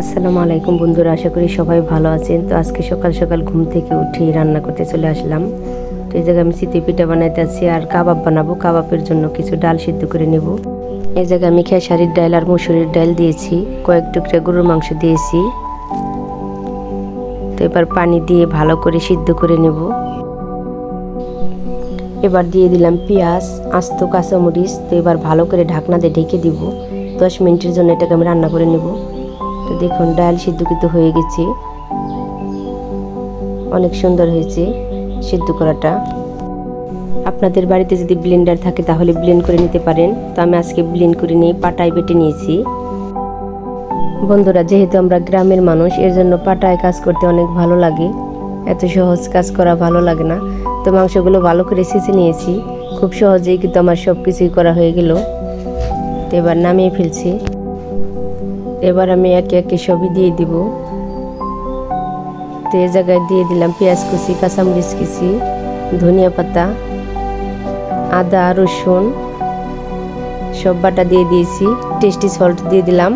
আসসালামু আলাইকুম বন্ধুরা, আশা করি সবাই ভালো আছেন। তো আজকে সকাল সকাল ঘুম থেকে উঠেই রান্না করতে চলে আসলাম। তো এই জায়গায় আমি চিতি পিঠা বানাইতে আছি আর কাবাব বানাবো। কাবাবের জন্য কিছু ডাল সিদ্ধ করে নেব। এই জায়গায় আমি খেসারির ডাল আর মুসুরির ডাল দিয়েছি। কয়েক টুকরা গরুর মাংস দিয়েছি। তো এবার পানি দিয়ে ভালো করে সিদ্ধ করে নেব। এবার দিয়ে দিলাম পেঁয়াজ, আস্ত কাঁচামরিচ। তো এবার ভালো করে ঢাকনা দিয়ে ঢেকে দিব। দশ মিনিটের জন্য এটাকে আমি রান্না করে নেব। তো দেখুন, ডাল সিদ্ধ কিন্তু হয়ে গেছে। অনেক সুন্দর হয়েছে সিদ্ধ করাটা। আপনাদের বাড়িতে যদি ব্লেন্ডার থাকে, তাহলে ব্লেন্ড করে নিতে পারেন। তো আমি আজকে ব্লেন্ড করে নিয়ে পাটায় বেটে নিয়েছি। বন্ধুরা, যেহেতু আমরা গ্রামের মানুষ, এর জন্য পাটায় কাজ করতে অনেক ভালো লাগে। এত সহজ কাজ করা ভালো লাগে না। তো মাংসগুলো ভালো করে ছেঁচে নিয়েছি। খুব সহজেই কিন্তু আমার সব কিছুই করা হয়ে গেল। তো এবার নামিয়ে ফেলছি। এবার আমি একে একে সবই দিয়ে দিব। তো এ জায়গায় দিয়ে দিলাম পেঁয়াজ কুচি, কাঁচামরিচ কুচি, ধনিয়া পাতা, আদা রসুন, সব বাটা দিয়ে দিয়েছি টেস্টি সল্ট দিয়ে দিলাম।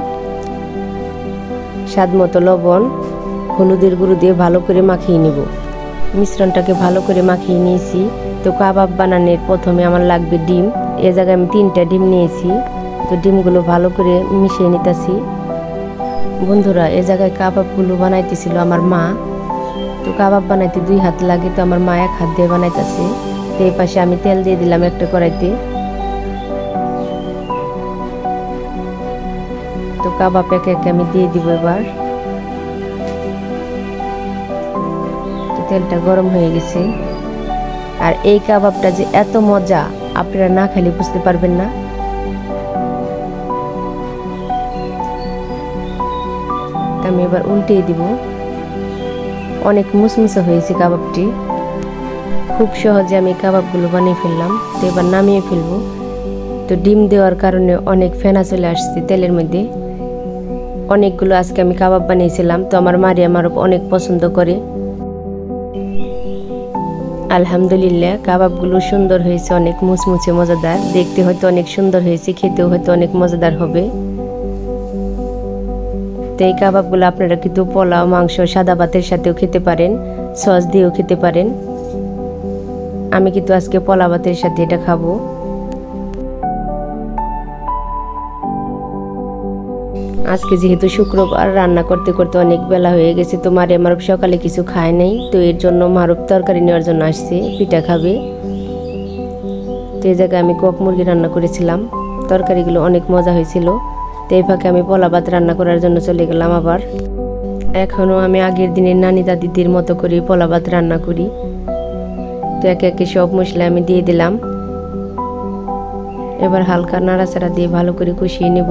স্বাদ মতো লবণ, হলুদের গুঁড়ো দিয়ে ভালো করে মাখিয়ে নিব। মিশ্রণটাকে ভালো করে মাখিয়ে নিয়েছি। তো কাবাব বানানোর প্রথমে আমার লাগবে ডিম। এ জায়গায় আমি তিনটা ডিম নিয়েছি। তো ডিমগুলো ভালো করে মিশিয়ে নিতেছি। বন্ধুরা, এ জায়গায় কাবাবগুলো বানাইতেছিল আমার মা। তো কাবাব বানাইতে দুই হাত লাগে, তো আমার মা এক হাত দিয়ে বানাইতেছে। তো এই পাশে আমি তেল দিয়ে দিলাম একটা কড়াইতে। তো কাবাব একে একে আমি দিয়ে দিব এবার। তেলটা গরম হয়ে গেছে। আর এই কাবাবটা যে এত মজা, আপনারা না খেলে বুঝতে পারবেন না। আমি এবার উল্টিয়ে দিব। অনেক মুসমুসে হয়েছে কাবাবটি। খুব সহজে আমি কাবাবগুলো বানিয়ে ফেললাম, তো এবার নামিয়ে ফেলব। তো ডিম দেওয়ার কারণে অনেক ফেনা চলে আসছে তেলের মধ্যে। অনেকগুলো আজকে আমি কাবাব বানিয়েছিলাম, তো আমার মারি আমার অনেক পছন্দ করে। আলহামদুলিল্লাহ, কাবাবগুলো সুন্দর হয়েছে, অনেক মুচমুচে মজাদার। দেখতে হয়তো অনেক সুন্দর হয়েছে, খেতেও হয়তো অনেক মজাদার হবে। তো এই কাবাবগুলো আপনারা কিন্তু পোলাও, মাংস, সাদা ভাতের সাথেও খেতে পারেন, সস দিয়েও খেতে পারেন। আমি কিন্তু আজকে পোলা ভাতের সাথে এটা খাব। আজকে যেহেতু শুক্রবার, রান্না করতে করতে অনেক বেলা হয়ে গেছে, তো মারে আমার সকালে কিছু খায় নাই, তো এর জন্য মারুপ তরকারি নেওয়ার জন্য আসছে, পিঠা খাবে। তো এই জায়গায় আমি কক মুরগি রান্না করেছিলাম, তরকারিগুলো অনেক মজা হয়েছিল। তো এই ফাঁকে আমি পোলা ভাত রান্না করার জন্য চলে গেলাম আবার। এখনও আমি আগের দিনের নানি দাদিদের মতো করে পোলা ভাত রান্না করি। তো একে একে সব মশলা আমি দিয়ে দিলাম। এবার হালকা নাড়াচাড়া দিয়ে ভালো করে কষিয়ে নেব।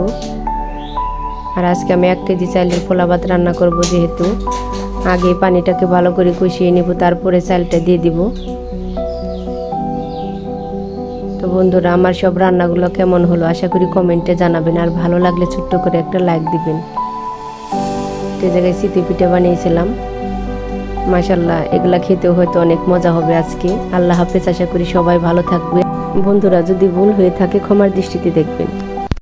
আর আজকে আমি এক কেজি চালের পোলা ভাত রান্না করব যেহেতু। আগে পানিটাকে ভালো করে কষিয়ে নেব, তারপরে চালটা দিয়ে দিব। তো বন্ধুরা, আমার সব রান্নাগুলো কেমন হলো আশা করি কমেন্টে জানাবেন আর ভালো লাগলে ছোট্ট করে একটা লাইক দিবেন। যে জায়গায় সিটি পিঠে বানিয়েছিলাম। মাসাল্লাহ এগুলা খেতেও হয়তো অনেক মজা হবে আজকে। আল্লাহ হাফেজ, আশা করি সবাই ভালো থাকবে বন্ধুরা, যদি ভুল হয়ে থাকে ক্ষমার দৃষ্টিতে দেখবেন।